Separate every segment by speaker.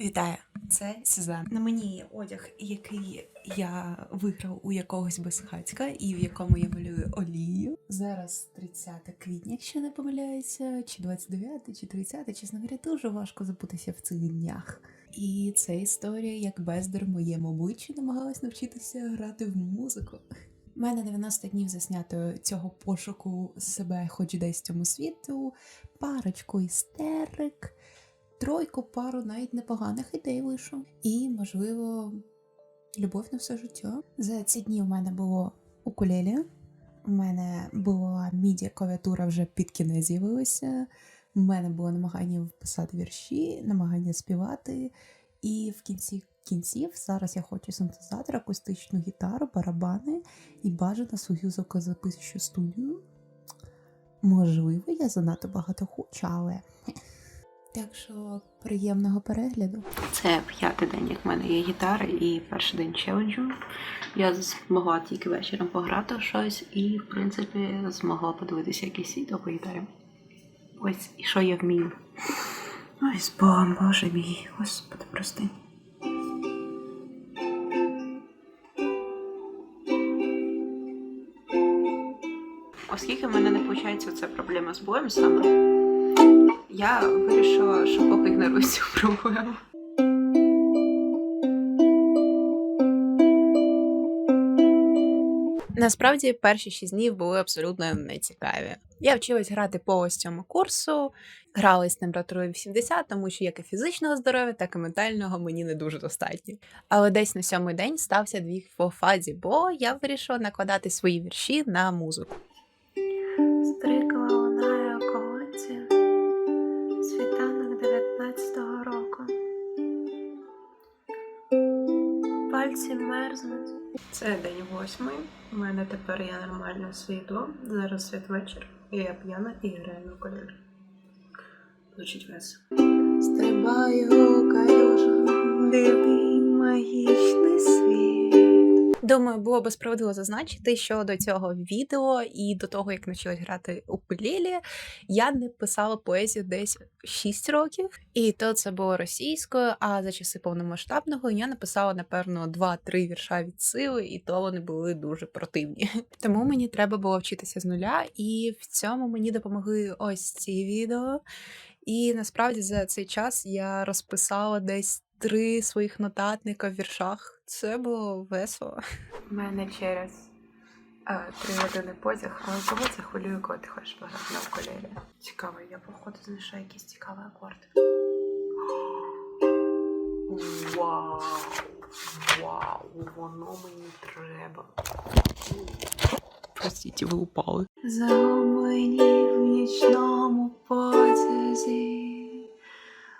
Speaker 1: Вітаю, це Сезам. На мені є одяг, який я виграв у якогось безхатька, і в якому я малюю олію. Зараз 30 квітня, якщо не помиляюся, чи 29, чи 30, чесно говоря, дуже важко забутися в цих днях. І це історія, як бездар моєму обличчі намагалась навчитися грати в музику. У мене 90 днів заснято цього пошуку себе, хоч десь цьому світу, парочку істерик, тройку пару навіть непоганих ідей вийшов. І, можливо, любов на все життя. За ці дні у мене було укулелі, у мене була мідія клавіатура вже під кінець з'явилася. У мене було намагання вписати вірші, намагання співати. І в кінці кінців зараз я хочу синтезатор, акустичну гітару, барабани і бажано свою звукозаписуючу студію. Можливо, я занадто багато хочу, але. Так що приємного перегляду.
Speaker 2: Це п'ятий день, як в мене є гітара, і перший день челенджу. Я змогла тільки вечором пограти щось і, в принципі, змогла подивитися якісь відео по гітарі. Ось і що я вмію. Ой, з Богом, Боже мій, Господи, прости. Оскільки в мене не виходить ця проблема з боєм саме, я вирішила, що поки ігнорую цю проблему.
Speaker 1: Насправді перші шість днів були абсолютно нецікаві. Я вчилась грати по ось цьому курсу, грала з температурою 80, тому що як і фізичного здоров'я, так і ментального мені не дуже достатньо. Але десь на сьомий день стався двіг по фазі, бо я вирішила накладати свої вірші на музику.
Speaker 2: Мерзнуть. Це день восьмий. У мене тепер є нормальне світло. Зараз святвечір. І я п'яна і граю на колір. Звучить весело. Стрибаю у калюжах, дивний магічний світ.
Speaker 1: Думаю, було би справедливо зазначити, що до цього відео і до того, як навчилась грати у укулелі, я не писала поезію десь 6 років, і то це було російською. А за часи повномасштабного я написала напевно 2-3 вірша від сили, і то вони були дуже противні. Тому мені треба було вчитися з нуля, і в цьому мені допомогли ось ці відео. І насправді за цей час я розписала десь три своїх нотатника в віршах. Це було весело.
Speaker 2: У мене через е, три години потяг, але кого це хвилює, коли ти хочеш пограти на укулелі? Цікаво, я походу знайшла якийсь цікавий акорд. Вау! Вау! Воно мені треба.
Speaker 1: Простіть, ви упали.
Speaker 2: Загублені в нічному потязі,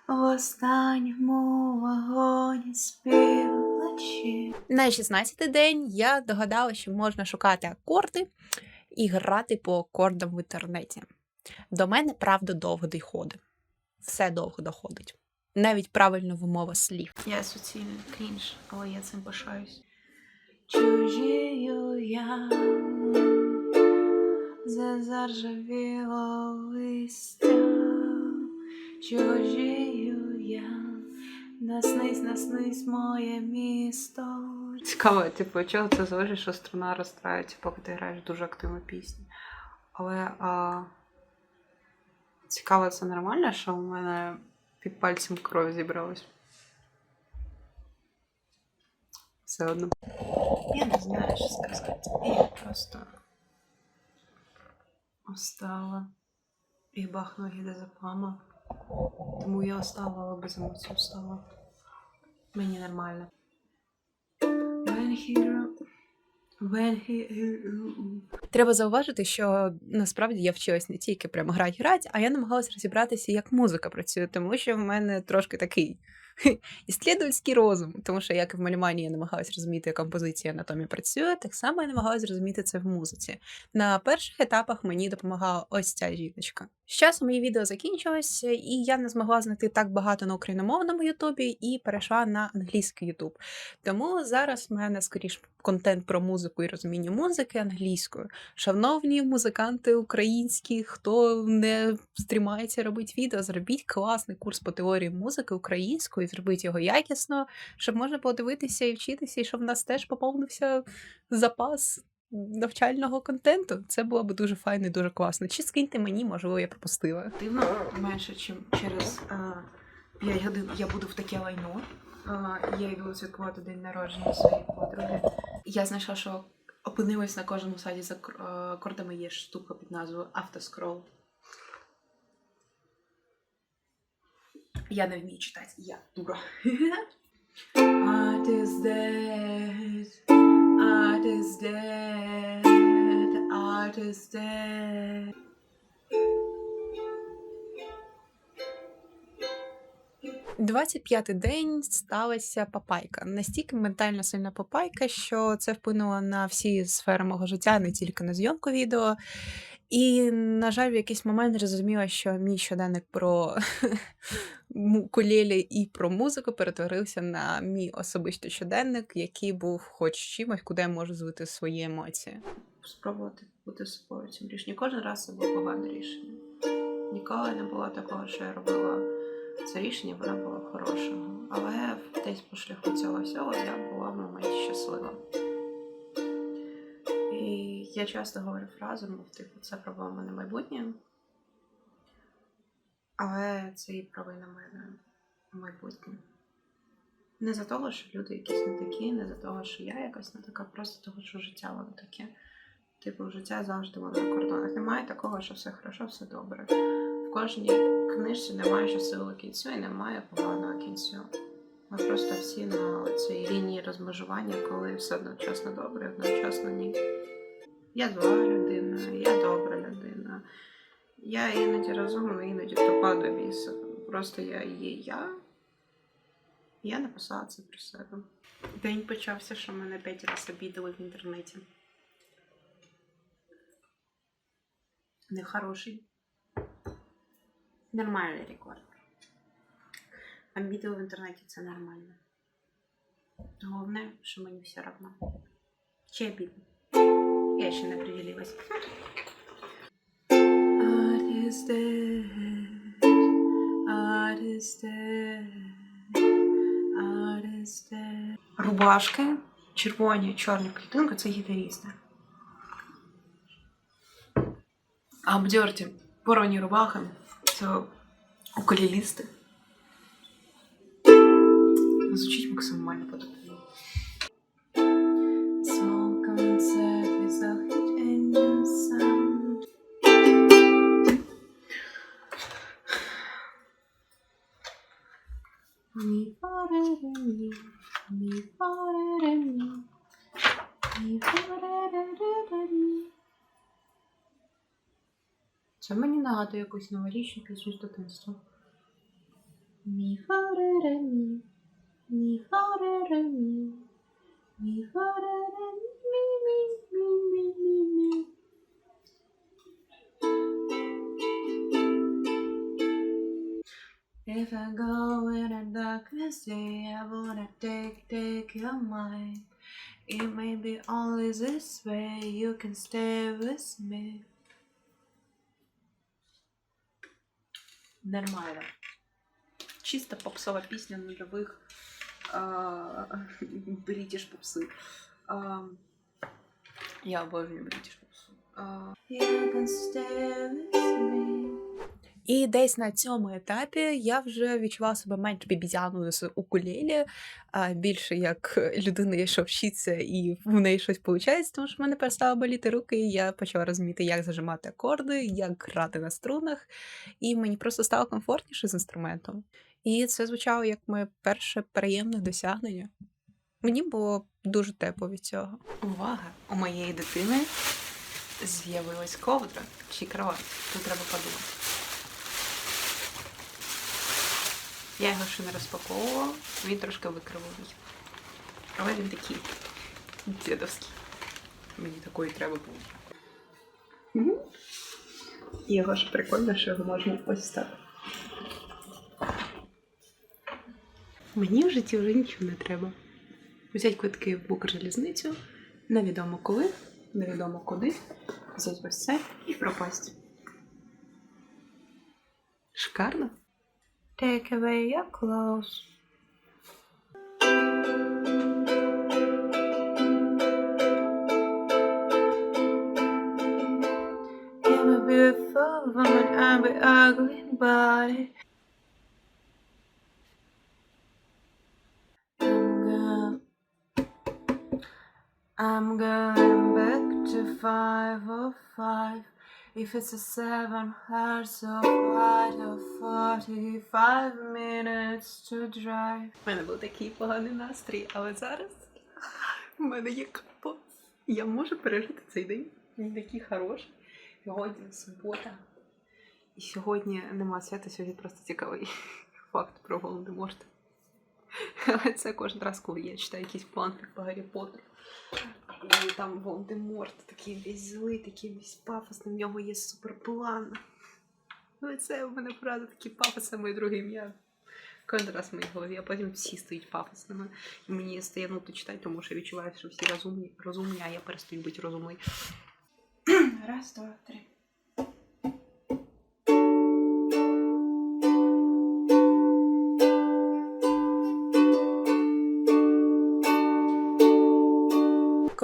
Speaker 2: в останньому вагоні
Speaker 1: На 16-й день я догадала, що можна шукати акорди і грати по акордам в інтернеті. До мене правда довго доходить. Все довго доходить. Навіть правильна вимова слів.
Speaker 2: Я суцільний крінж, але я цим пишаюсь. Чужію я зазаржавіло листя, чужію я, наснись, наснись моє місто. Цікаво, типу, чого це залежить, що струна розстраюється, поки ти граєш дуже активну пісню. Але а, цікаво, це нормально, що у мене під пальцем кров зібралась. Все одно. Я не знаю, що сказати. Я просто устала і бахнула гідозапама. Тому я оставила без емоцій стала. Мені нормально. When he. When he...
Speaker 1: Треба зауважити, що насправді я вчилась не тільки прямо грати грати, а я намагалась розібратися, як музика працює, тому що в мене трошки такий іслідовський розум. Тому що як і в малюванні я намагалась розуміти, як композиція анатомія працює, так само я намагалась зрозуміти це в музиці. На перших етапах мені допомагала ось ця жіночка. З часом мої відео закінчилося, і я не змогла знайти так багато на україномовному Ютубі і перейшла на англійський Ютуб. Тому зараз в мене скоріш контент про музику і розуміння музики англійською. Шановні музиканти українські, хто не стрімається робити відео, зробіть класний курс по теорії музики українською, і зробити його якісно, щоб можна подивитися і вчитися, і щоб в нас теж поповнився запас навчального контенту. Це було б дуже файно і дуже класно. Чи скиньте мені, можливо, я пропустила. Активно менше, ніж через 5 годин я буду в таке лайно. Я йду святкувати день народження своєї подруги. Я знайшла, що опинилась на кожному сайті за е, кордами є штука під назвою автоскрол. Я не вмію читати, я дура. Art is dead, art is dead, art is dead. Двадцять п'ятий день сталася папайка. Настільки ментально сильна папайка, що це вплинуло на всі сфери мого життя, не тільки на зйомку відео. І, на жаль, в якийсь момент зрозуміла, що мій щоденник про кулелі і про музику перетворився на мій особистий щоденник, який був хоч чимось, куди я можу злити свої емоції. Спробувати бути собою цим рішенням. Кожен раз це було погане рішення. Ніколи не було такого, що я робила це рішення, воно було хорошого. Але десь по шляху цього всього я була в моменті щаслива. І я часто говорю фразу, мов типу, це проблема на майбутнє. Але це і провина мене майбутнє. Не за того, що люди якісь не такі, не за того, що я якась не така, просто того, що життя воно таке. Типу, життя завжди воно на кордонах. Немає такого, що все хорошо, все добре. Кожній книжці немає щасливого кінцю і немає поганого кінцю. Ми просто всі на цій лінії розмежування, коли все одночасно добре, одночасно ні. Я зла людина, я добра людина. Я іноді розумна, іноді тупа до біса. Просто я є я. Я написала це про себе. День почався, що мене п'ять разів обідали в інтернеті. Нехороший. Нормальний рекорд. Обідали в інтернеті це нормально. Головне, що мені все одно. Чи обідно? Я ще не определилась. Art is dead. Рубашки, червоні, чорні клітинки це гітарісти. А обдерті порвані рубахи це укулелісти. Звучить максимально подобно. Нагадує якусь новорічну пісню з дитинства. Мі ре мі, мі ре мі, мі ре мі, мі, мі, мі, мі, мі. If I go in a darkness day, I wanna take, take your mind. It may be only this way, you can stay with me. Нормально. Чисто попсова пісня нульових бритіш попси. А, я обожнюю бритіш попсу. І десь на цьому етапі я вже відчувала себе менш бібізяною з укулелі, а більше як людина, що вчиться, і в неї щось виходить, тому що в мене перестали боліти руки, і я почала розуміти, як зажимати акорди, як грати на струнах, і мені просто стало комфортніше з інструментом. І це звучало як моє перше приємне досягнення. Мені було дуже тепло від цього. Увага! У моєї дитини з'явилась ковдра чи кровать. Тут треба подумати. Я його ще не розпаковувала, він трошки викривлений. Але він такий дідовський. Мені такої треба було. Його ж прикольно, що його можна ось так. Мені в житті вже нічого не треба. Взяти квитки в Укрзалізницю, невідомо коли, невідомо куди, взяти ось це і пропасть. Шикарно. Take away your clothes.
Speaker 2: I'm a beautiful woman, I'm an ugly body. I'm going back to 505. If it's a seven hours of flight of 45 minutes to drive. У мене був такий поганий настрій, але зараз у мене є капо. Я можу пережити цей день. Він такий хороший. Сьогодні субота. І сьогодні нема свята, сьогодні просто цікавий факт про Волан-де-Морт. Але це кожен раз, коли я читаю якийсь фанфік по Гаррі Поттеру. І там Волан-де-Морт такий весь злий, такий весь пафосний, в нього є суперплан. Ну це у мене правда такі пафоси, моє друге ім'я. Кожен раз в моїй голові, а потім всі стають пафосними. І мені стає нудно читати, тому що я відчуваю, що всі розумні, розумні, а я перестаю бути розумною. Раз, два, три.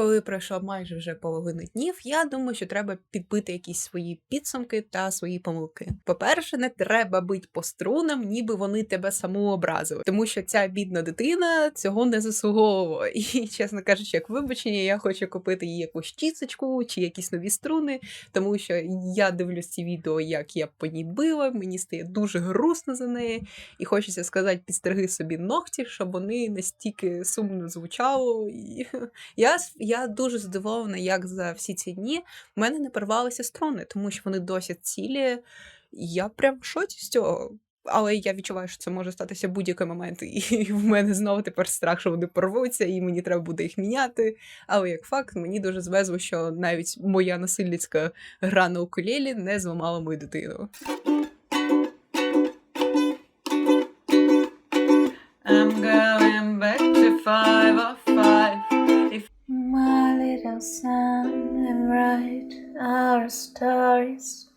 Speaker 1: Коли пройшов майже вже половину днів, я думаю, що треба підбити якісь свої підсумки та свої помилки. По-перше, не треба бити по струнам, ніби вони тебе саму образили, тому що ця бідна дитина цього не заслуговувала. І, чесно кажучи, як вибачення, я хочу купити їй якусь чісочку чи якісь нові струни, тому що я дивлюсь ці відео, як я по ній била, мені стає дуже грустно за неї, і хочеться сказати, підстриги собі ногті, щоб вони настільки сумно звучало. І я, я дуже здивована, як за всі ці дні в мене не порвалися струни, тому що вони досі цілі. Я прям в шоці з цього. Але я відчуваю, що це може статися будь-який момент, і в мене знову тепер страх, що вони порвуться, і мені треба буде їх міняти. Але як факт, мені дуже звезло, що навіть моя насильницька гра на укулелі не зламала мою дитину.
Speaker 2: I'm going
Speaker 3: My little son and write our stories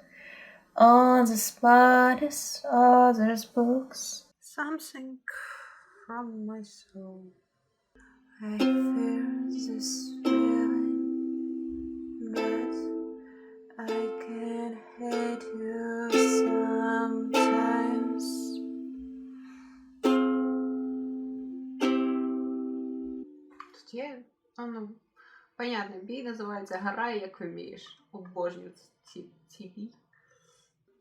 Speaker 3: on the spiders, others' books.
Speaker 2: something from my soul, I fear this feeling, but I can hate you sometimes. Тут є, а, ну, Понятно, бій називається Грай, як вмієш. Обожнюю ці, ці бій.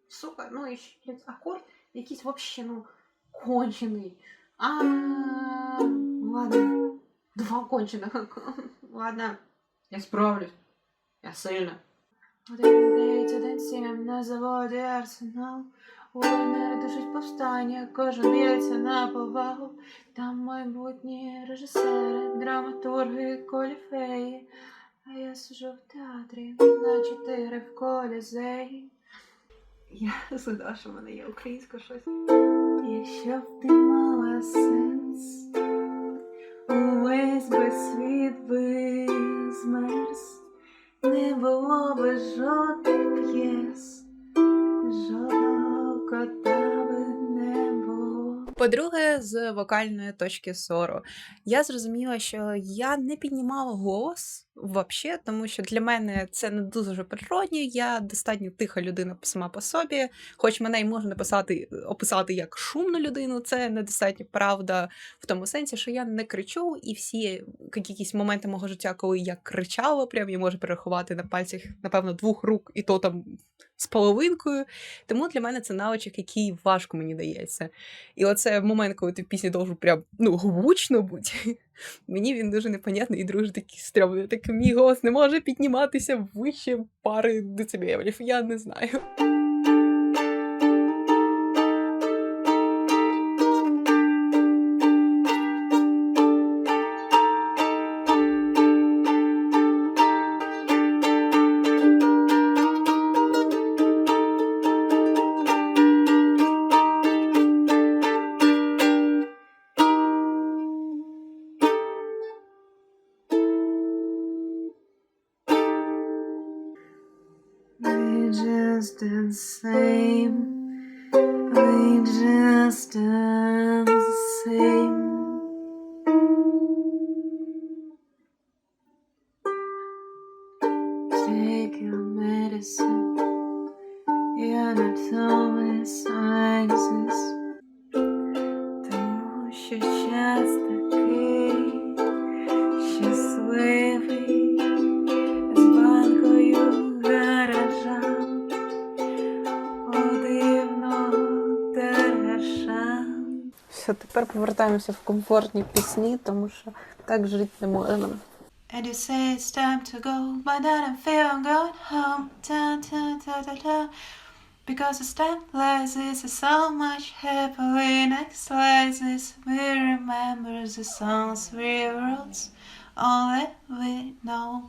Speaker 2: Сука, ну і ще акорд якийсь вообще, ну, кончений. А, ладно. Два кончених. Ладно, я справлюсь. Я сильна. На заводі арсенал. Уйнер душить повстання, кожен б'ється на повагу. Там майбутні режисери, драматурги, коліфеї. А я сижу в театрі на чотири в колізеї. Я згадала, що в мене є українська щось. Якщо б ти мала сенс, увесь би світ би змерз, не було би жодних п'єс, жодного
Speaker 1: По-друге, з вокальної точки зору, я зрозуміла, що я не піднімала голос взагалі, тому що для мене це не дуже природньо. Я достатньо тиха людина сама по собі. Хоч мене й можна написати, описати як шумну людину, це недостатньо правда в тому сенсі, що я не кричу, і всі якісь моменти мого життя, коли я кричала, прям я можу перерахувати на пальцях, напевно, двох рук, і то там з половинкою. Тому для мене це навичок, який важко мені дається. І оце момент, коли ти в пісні должен прям ну, гучно бути. Мені він дуже непонятний і дуже такий стрьомний. Так мій голос не може підніматися вище пари децибелів. Я не знаю.
Speaker 2: dança. Повертаємося в комфортні пісні, тому що так жити не можна.
Speaker 3: And you say it's time to go, but then I feel I'm going home. Dun, dun, dun, dun, dun. Because it's time like this is so much happily next like this. We remember the songs we wrote, all that we know.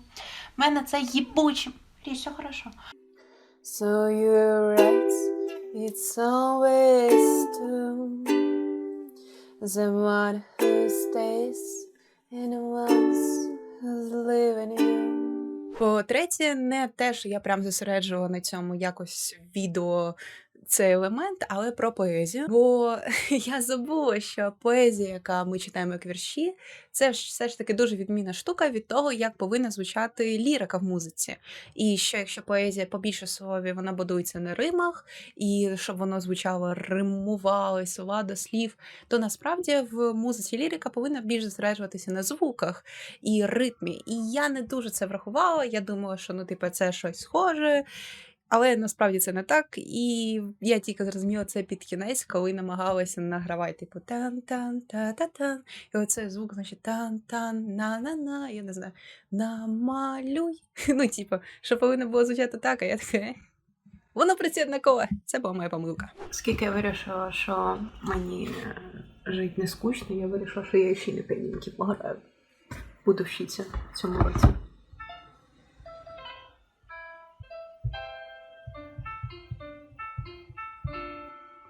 Speaker 3: Мене це їбучим. Річ, все хорошо.
Speaker 2: So you're right, it's always true. The one who stays and ones who's leaving you.
Speaker 1: По-третє, не те, що я прям зосереджувала на цьому якось відео цей елемент, але про поезію. Бо я забула, що поезія, яка ми читаємо як вірші, це все ж таки дуже відмінна штука від того, як повинна звучати лірика в музиці. І що якщо поезія побільше слові, вона будується на римах, і щоб воно звучало, римувало слова до слів, то насправді в музиці лірика повинна більш зосереджуватися на звуках і ритмі. І я не дуже це врахувала. Я думала, що ну, типу, це щось схоже. Але насправді це не так. І я тільки зрозуміла це під кінець, коли намагалася награвати, типу тан-тан, та-та-тан. І оцей звук, значить, тан-тан, на-на-на. Я не знаю, намалюй. Ну, типу, що повинно було звучати так, а я така. «Е». Воно працює однаково. Це була моя помилка.
Speaker 2: Оскільки я вирішила, що мені е, жити не скучно, я вирішила, що я ще на піанінки пограю. Буду вчитися в цьому році.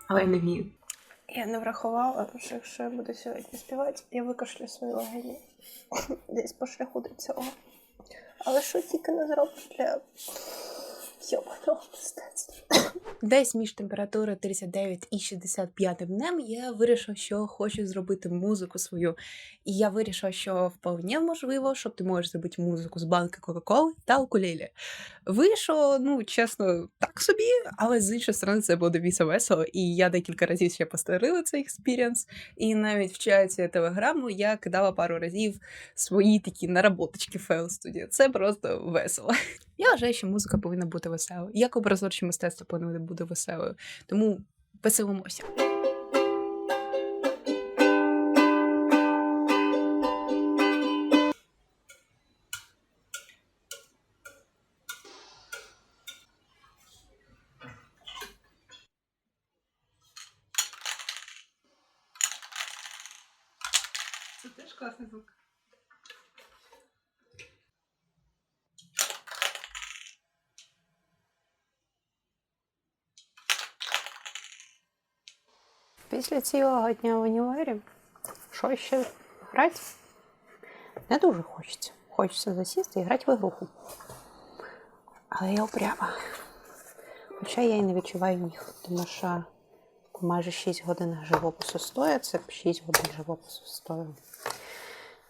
Speaker 2: Але я не вмію.
Speaker 4: Я не врахувала, що якщо я буду сьогодні співати, я викашлю свої легені десь по шляху до цього. Але що тільки не зроблю для йобаного мистецтва.
Speaker 1: Десь між температурою 39 і 65 днем я вирішила, що хочу зробити музику свою. І я вирішила, що вполне можливо, що ти можеш зробити музику з банки Кока-Коли та укулелі. Вийшло, ну чесно, так собі, але з іншої сторони це було дивіться весело. І я декілька разів ще повторила цей експірієнс. І навіть в чаті телеграму я кидала пару разів свої такі наработочки фейл студії. Це просто весело. Я вважаю, що музика повинна бути веселою. Як образотворче мистецтво повинно бути веселою. Тому веселимося. Це теж класний звук.
Speaker 2: Після цілого дня в універі, що ще грати? Не дуже хочеться. Хочеться засісти і грати в ігруху. Але я упряма. Хоча я і не відчуваю ніг, тому що майже 6 годин живопису стоїть, це 6 годин живопису стою.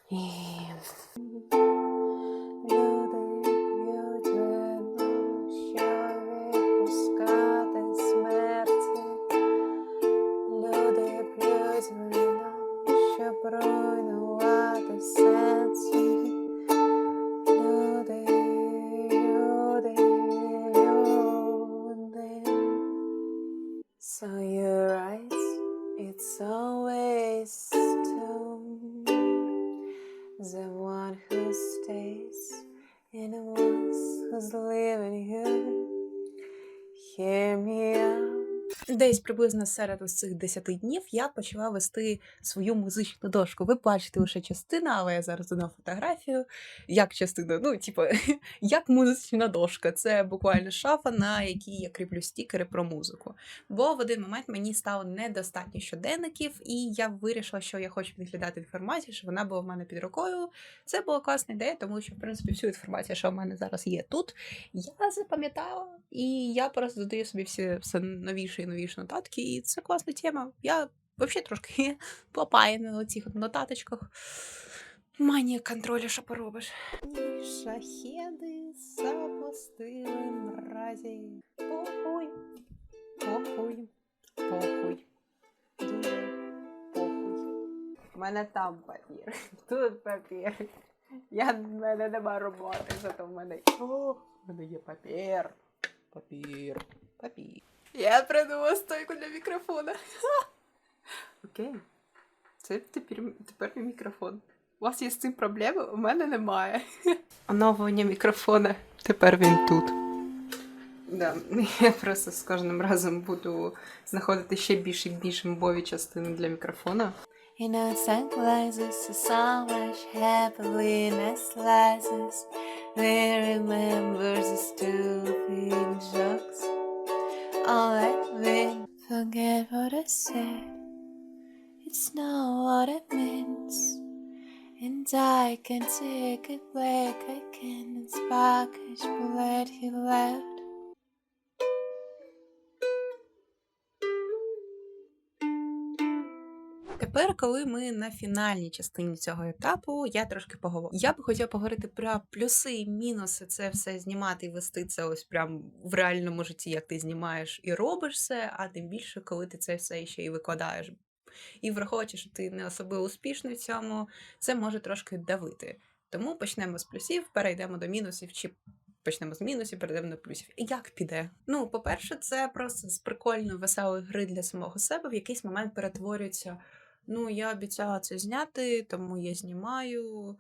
Speaker 2: І
Speaker 3: So you're right, it's always two. The one who stays and the ones who's leaving you. Hear me out.
Speaker 1: Десь приблизно серед ось цих 10 днів я почала вести свою музичну дошку. Ви бачите лише частину, але я зараз додам фотографію. Як частина? Ну, типу, як музична дошка. Це буквально шафа, на якій я кріплю стікери про музику. Бо в один момент мені стало недостатньо щоденників, і я вирішила, що я хочу відглядати інформацію, щоб вона була в мене під рукою. Це була класна ідея, тому що, в принципі, всю інформацію, що в мене зараз є тут, я запам'ятала, і я просто додаю собі всі все новіше і новіше нотатки, і це класна тема. Я взагалі трошки плапаю на цих нотаточках. Манія контролю, що поробиш. Шахеди запустили мразі. Похуй, похуй, похуй.
Speaker 2: У мене там папір, тут папір. Я, в мене нема роботи, зато в мене. О, в мене є папір. Папір. Папір. Я придумала стойку для мікрофона. Окей. Це тепер, тепер мій мікрофон. У вас є з цим проблеми? У мене немає. Оновлення мікрофона. Тепер він тут. Да, я просто з кожним разом буду знаходити ще більше і більше мові частини для мікрофона.
Speaker 3: Stupid jokes. That we forget what I said. It's not what it means. And I can take it back, I can it's package, but let he left.
Speaker 1: Тепер, коли ми на фінальній частині цього етапу, я трошки поговорю. Я би хотіла поговорити про плюси і мінуси. Це все знімати і вести це ось прям в реальному житті, як ти знімаєш і робиш це, а тим більше, коли ти це все ще і викладаєш. І враховуючи, що ти не особливо успішний в цьому, це може трошки давити. Тому почнемо з плюсів, перейдемо до мінусів, чи почнемо з мінусів, перейдемо до плюсів. І як піде? Ну, по-перше, це просто з прикольної веселої гри для самого себе в якийсь момент перетворюється. Ну, я обіцяла це зняти, тому я знімаю,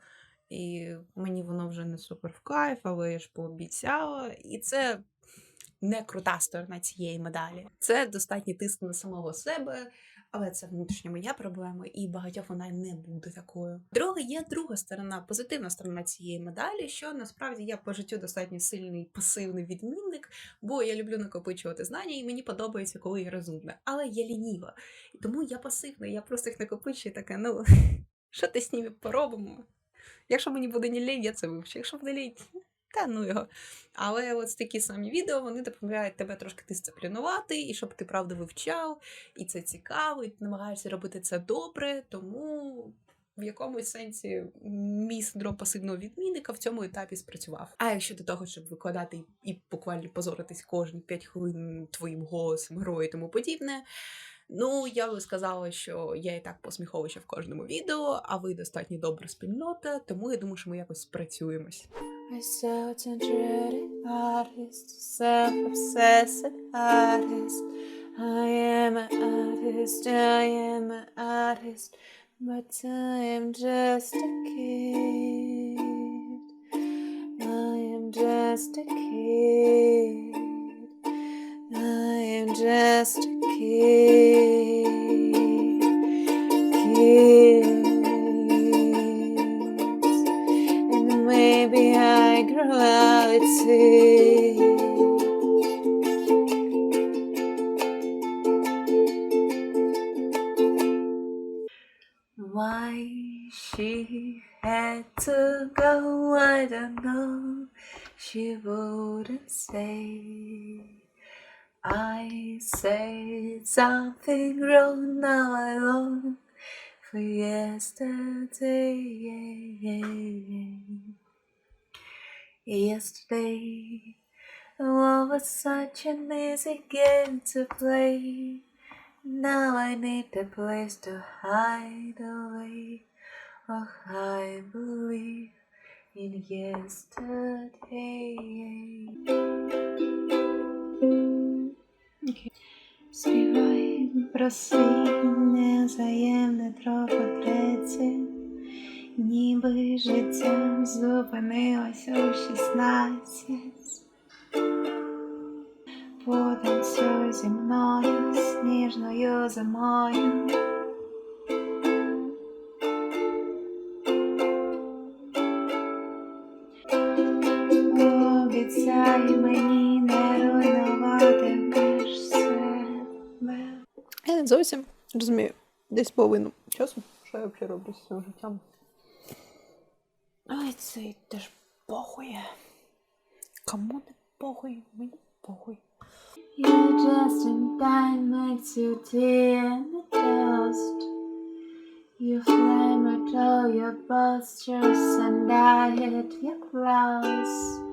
Speaker 1: і мені воно вже не супер в кайф, але я ж пообіцяла. І це не крута сторона цієї медалі. Це достатній тиск на самого себе, але це внутрішня моя проблема, і багатьох вона не буде такою. Друге, є друга сторона, позитивна сторона цієї медалі, що насправді я по життю достатньо сильний пасивний відмінник, бо я люблю накопичувати знання, і мені подобається, коли я розумна. Але я лініва. І тому я пасивна, я просто їх накопичую така, ну, що ти з ними поробимо? Якщо мені буде не лінь, я це вивчу. Якщо буде лінь, та ну його. Але от такі самі відео вони допомагають тебе трошки дисциплінувати, і щоб ти правду вивчав, і це цікаво, і намагаєшся робити це добре, тому. В якомусь сенсі мій синдром пасивного відмінника в цьому етапі спрацював. А якщо до того, щоб викладати і, буквально позоритись кожні 5 хвилин твоїм голосом, герою і тому подібне, ну я би сказала, що я і так посміховуюча в кожному відео, а ви достатньо добра спільнота, тому я думаю, що ми якось спрацюємось.
Speaker 3: A self-centered artist, self-obsessed artist. I am an artist, I am an artist, but I am just a kid. I am just a kid. I am just a kid. Out. Why she had to go, I don't know. She wouldn't say. I said something wrong, now I long for yesterday Yesterday, oh, was such an easy game to play. Now I need a place to hide away. Oh, I believe in yesterday. Співай про свій невзаємне тропотреться, Ніби життя зупинилось у шістнадцять. Потанцюй зі мною сніжною зимою. Обіцяй мені не руйнувати себе.
Speaker 2: Я зовсім розумію. Десь половину часу, що я взагалі роблю з цим життям. Ай, це теж похує. Кому не похуй, мені похуй.
Speaker 3: You just in time makes you tea and the toast. You flame at all your postures and I hit your clothes.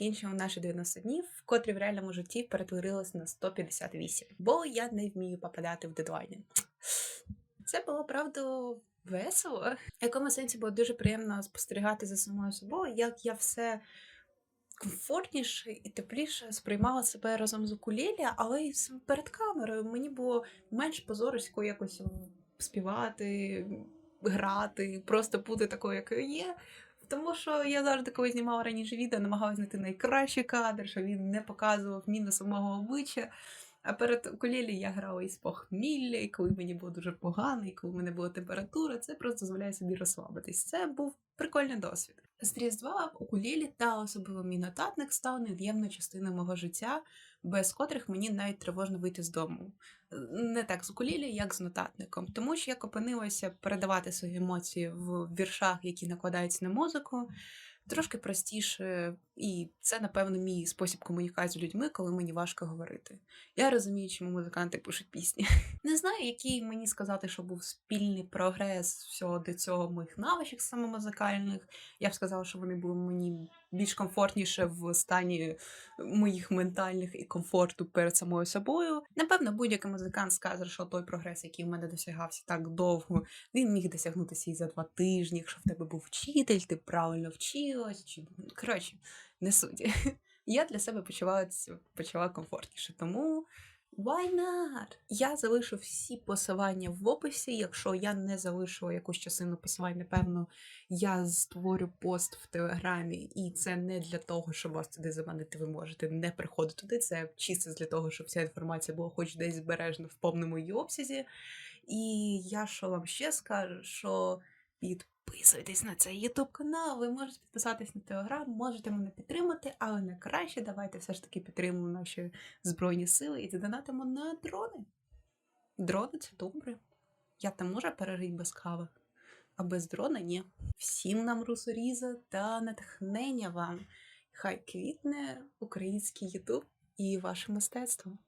Speaker 1: Закінчуємо наші 90 днів, котрі в реальному житті перетворились на 158. Бо я не вмію попадати в дедлайни. Це було правда весело. В якому сенсі було дуже приємно спостерігати за самою собою, як я все комфортніше і тепліше сприймала себе разом з укулелі, але й перед камерою. Мені було менш позорисько якось співати, грати, просто бути такою, якою є. Тому що я завжди, коли знімала раніше відео, намагалася знайти найкращий кадр, щоб він не показував мінусу мого обличчя. А перед укулєлі я грала із похмілля, і коли мені було дуже погано, і коли в мене була температура, це просто дозволяє собі розслабитись. Це був прикольний досвід. З Різдва укулілі та особливо мій нотатник став нев'ємною частиною мого життя, без котрих мені навіть тривожно вийти з дому. Не так з укулілі, як з нотатником. Тому що як опинилася передавати свої емоції в віршах, які накладаються на музику, трошки простіше, і це, напевно, мій спосіб комунікації з людьми, коли мені важко говорити. Я розумію, чому музиканти пишуть пісні. Не знаю, який мені сказати, що був спільний прогрес всього до цього моїх навичок саме музикальних. Я б сказала, що вони були мені більш комфортніше в стані моїх ментальних і комфорту перед самою собою. Напевно, будь-який музикант скаже, що той прогрес, який в мене досягався так довго, він міг досягнутися і за два тижні, якщо в тебе був вчитель, ти правильно вчилась, чи коротше, не суть. Я для себе почала, почала комфортніше, тому. Why not? Я залишу всі посилання в описі. Якщо я не залишила якусь частину посилань, напевно, я створю пост в телеграмі, і це не для того, щоб вас туди заманити. Ви можете не приходити туди. Це чисто для того, щоб вся інформація була хоч десь збережена в повному її обсязі. І я що вам ще скажу, що підписуйтесь на цей YouTube канал, ви можете підписатись на телеграм, можете мене підтримати, але найкраще давайте все ж таки підтримуємо наші збройні сили і задонатимо на дрони. Дрони це добре. Я там можу пережити без кави, а без дрона ні. Всім нам русоріза та натхнення вам. Хай квітне український Ютуб і ваше мистецтво.